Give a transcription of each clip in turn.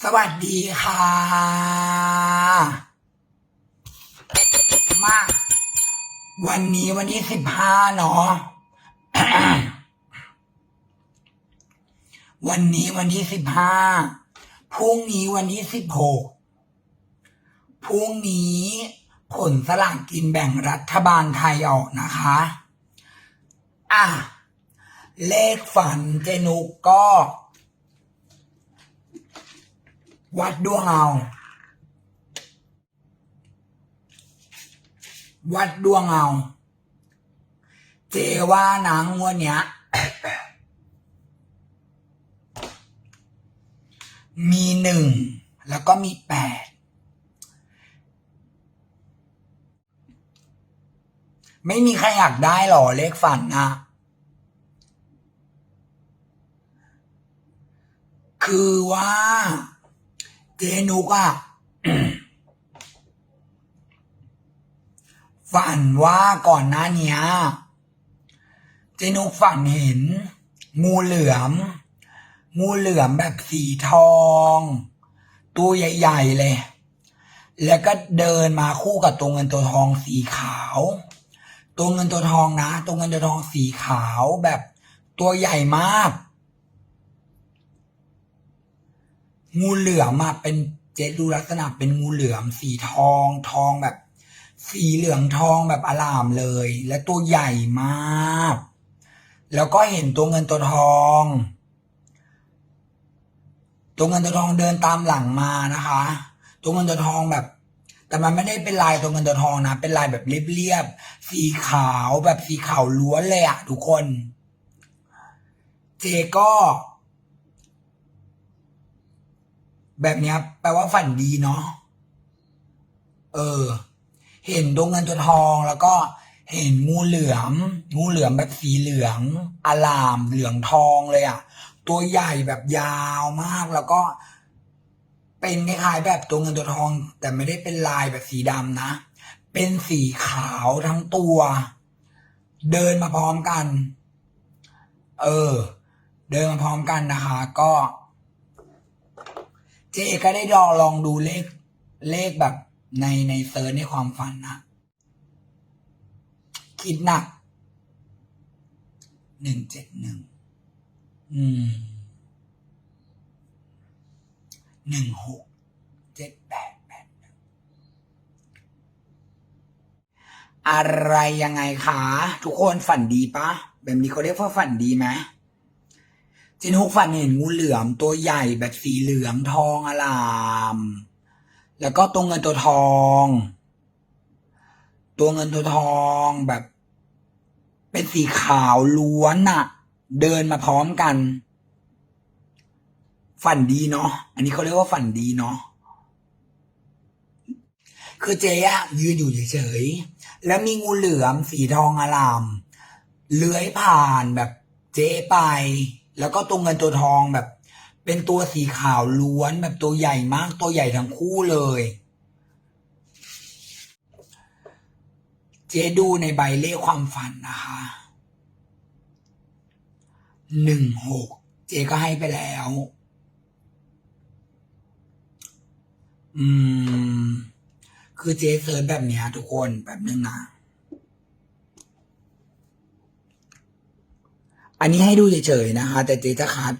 สวัสดีค่ะ มา วันนี้วันที่สิบห้าเนาะวันนี้วันที่สิบห้าพรุ่งนี้วันที่สิบหกพรุ่งนี้ผลสลากกินแบ่งรัฐบาลไทยออกนะคะ อะ เลขฝันเจนุกก็ วัดดวงเอา วัดดวงเอา เจว่านะงวดเนี้ยมีหนึ่งแล้วก็มีแปดไม่มีใครอยากได้หรอเลขฝันนะคือว่า เจนุกอะฝันว่าก่อนหน้านี้เจนุกฝันเห็น งูเหลือม งูเหลือมแบบสีทอง ตัวใหญ่ๆเลย แล้วก็เดินมาคู่กับตัวเงินตัวทองสีขาว ตัวเงินตัวทองนะ ตัวเงินตัวทองสีขาวแบบตัวใหญ่มาก งูเหลือมอะเป็นเจ๊ดูลักษณะเป็นงูเหลือมสีทองทองแบบ สีเหลืองทองแบบอลามเลย และตัวใหญ่มาก แล้วก็เห็นตัวเงินตัวทอง ตัวเงินตัวทองเดินตามหลังมานะคะ ตัวเงินตัวทองแบบ แต่มันไม่ได้เป็นลายตัวเงินตัวทองนะ เป็นลายแบบเรียบๆสีขาวแบบสีขาวล้วนเลยอะทุกคน เจก็ แบบนี้แปลว่าฝันดีเนาะ เออ เห็นดวงเงินตัวทองแล้วก็เห็นงูเหลือม งูเหลือมแบบสีเหลืองอลามเหลืองทองเลยอะ่ะตัวใหญ่แบบยาวมากแล้วก็ เป็นคล้ายๆแบบตัวเงินตัวทอง แต่ไม่ได้เป็นลายแบบสีดำนะ เป็นสีขาวทั้งตัว เดินมาพร้อมกัน เออ เดินมาพร้อมกันนะคะ ก็ เจก็ได้ลองลองดูเลขเลขแบบในในเซิร์ชในความฝันนะคิดหนักหนึ่งเจ็ดหนึ่งอืมหนึ่งหกเจ็ดแปดแปดหนึ่งอะไรยังไงคะ ทุกคนฝันดีปะ แบบนี้เขาเรียกว่าฝันดีไหม เจนฮุกฝันเห็นงูเหลือมตัวใหญ่แบบสีเหลืองทองอลาม แล้วก็ตัวเงินตัวทอง ตัวเงินตัวทองแบบ เป็นสีขาวล้วนน่ะเดินมาพร้อมกัน ฝันดีเนาะอันนี้เขาเรียกว่าฝันดีเนาะคือเจ๊อะยืนอยู่เฉยๆแล้วมีงูเหลือมสีทองอลาม เลื้อยผ่านแบบเจ๊ไป แล้วก็ตัวเงินตัวทองแบบ เป็นตัวสีขาวล้วนแบบตัวใหญ่มาก ตัวใหญ่ทั้งคู่เลย เจดูในใบเลขความฝันนะคะหนึ่งหกเจก็ให้ไปแล้ว อืม คือเจเซิร์ชแบบเนี้ยทุกคนแบบนึงนะ อันนี้ให้ดูเฉยๆนะคะแต่เจ๊จะคัด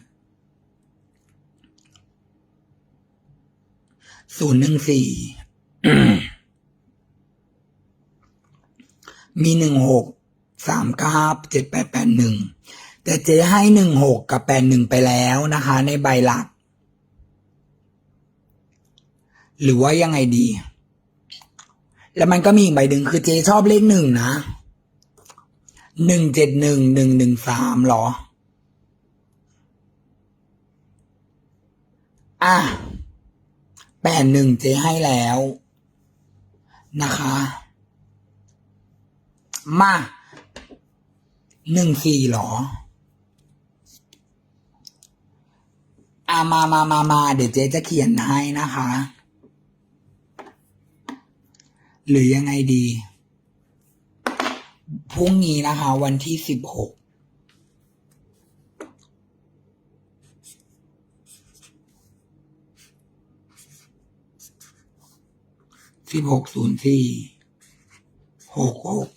ศูนย์หนึ่งสี่มีหนึ่งหกสามเก้าเจ็ดแปดแปดหนึ่งแต่เจ๊ให้หนึ่งหกกับแปดหนึ่งไปแล้วนะคะ ในใบหลัก หรือว่ายังไงดี แล้วมันก็มีอีกใบหนึ่งคือเจ๊ชอบเลขหนึ่งนะ หนึ่งเจ็ดหนึ่งหนึ่งหนึ่งสามหรอ อะแปดหนึ่งเจให้แล้ว นะคะ มาหนึ่งสี่หรอ อะมามามามาเดี๋ยวเจ๊จะเขียนให้นะคะ หรือยังไงดี พรุ่งนี้นะคะ วันที่สิบหกสิบหกศูนย์สี่หกหก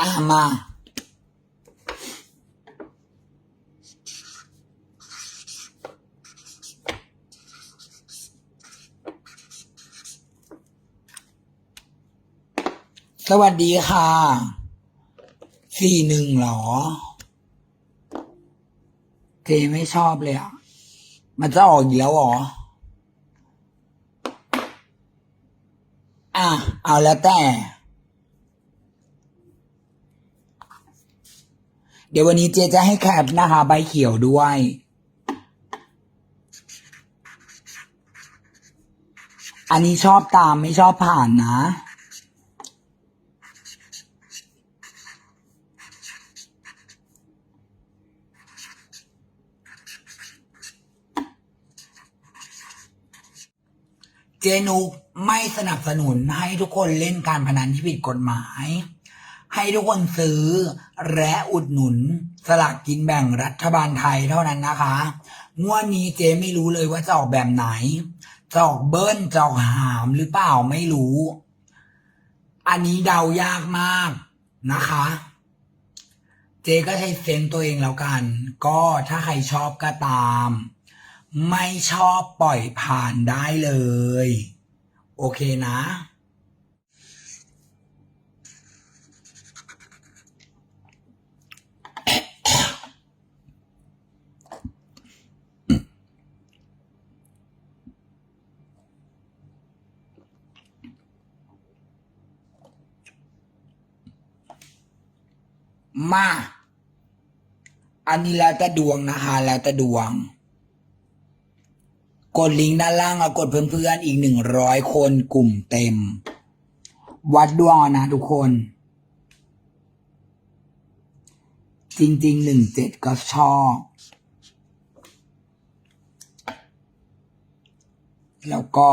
อามา สวัสดีค่ะ สี่หนึ่งหรอ เจไม่ชอบเลยอะ มันจะออกอีกแล้วหรอ อะ เอาแล้วแต่ เดี๋ยววันนี้เจจะให้แคปนะคะ ใบเขียวด้วยอันนี้ชอบตามไม่ชอบผ่านนะ เจนุกไม่สนับสนุนให้ทุกคนเล่นการพนันที่ผิดกฎหมาย ให้ทุกคนซื้อและอุดหนุน สลากกินแบ่งรัฐบาลไทยเท่านั้นนะคะงวดนี้เจไม่รู้เลยว่าจะออกแบบไหนจะออกเบิ้ลจะออกหามหรือเปล่าไม่รู้ อันนี้เดายากมากนะคะ เจก็ใช้เซนส์ตัวเองแล้วกัน ก็ถ้าใครชอบก็ตาม ไม่ชอบปล่อยผ่านได้เลย โอเคนะ มา อันนี้แล้วแต่ดวงนะคะ แล้วแต่ดวง กดลิงก์ด้านล่างกดเพื่อนๆอีกหนึ่งร้อยคนกลุ่มเต็ม วัดดวงนะทุกคน จริงๆหนึ่งเจ็ดก็ชอบแล้วก็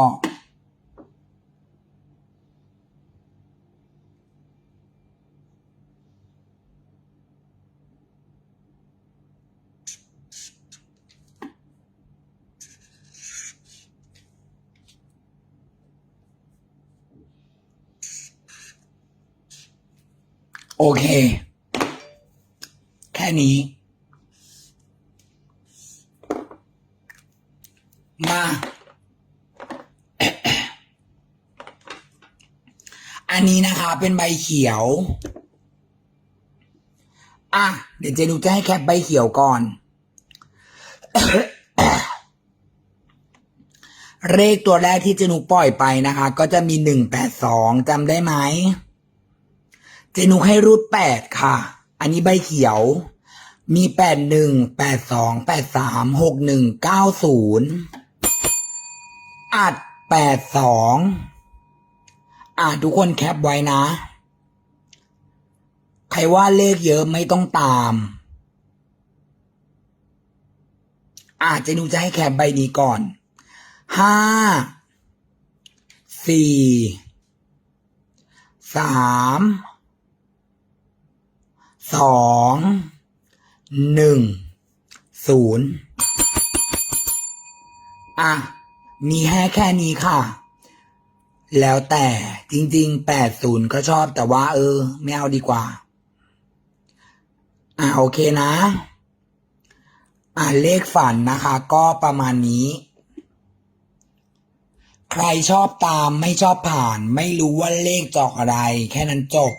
โอเค แค่นี้ มา อันนี้นะคะ เป็นใบเขียว อะ เดี๋ยวเจนูจะให้แคปใบเขียวก่อน เลขตัวแรกที่เจนูปล่อยไปนะคะ ก็จะมีหนึ่งแปดสองจำได้ไหม เจนุกให้รูดแปดค่ะ อันนี้ใบเขียว มีแปดหนึ่งแปดสองแปดสามหกหนึ่งเก้าศูนย์อัดแปดสองอ่าทุกคนแคปไว้นะ ใครว่าเลขเยอะไม่ต้องตาม อาเจนุกจะให้แคปใบนี้ก่อนห้าสี่สาม สองหนึ่งศูนย์อะ มีแค่แค่นี้ค่ะ แล้วแต่จริงๆแปดศูนย์ก็ชอบแต่ว่า เออ ไม่เอาดีกว่า อะ โอเคนะ อะ เลขฝันนะคะ ก็ประมาณนี้ ใครชอบตามไม่ชอบผ่าน ไม่รู้ว่าเลขจอกอะไร แค่นั้นจบ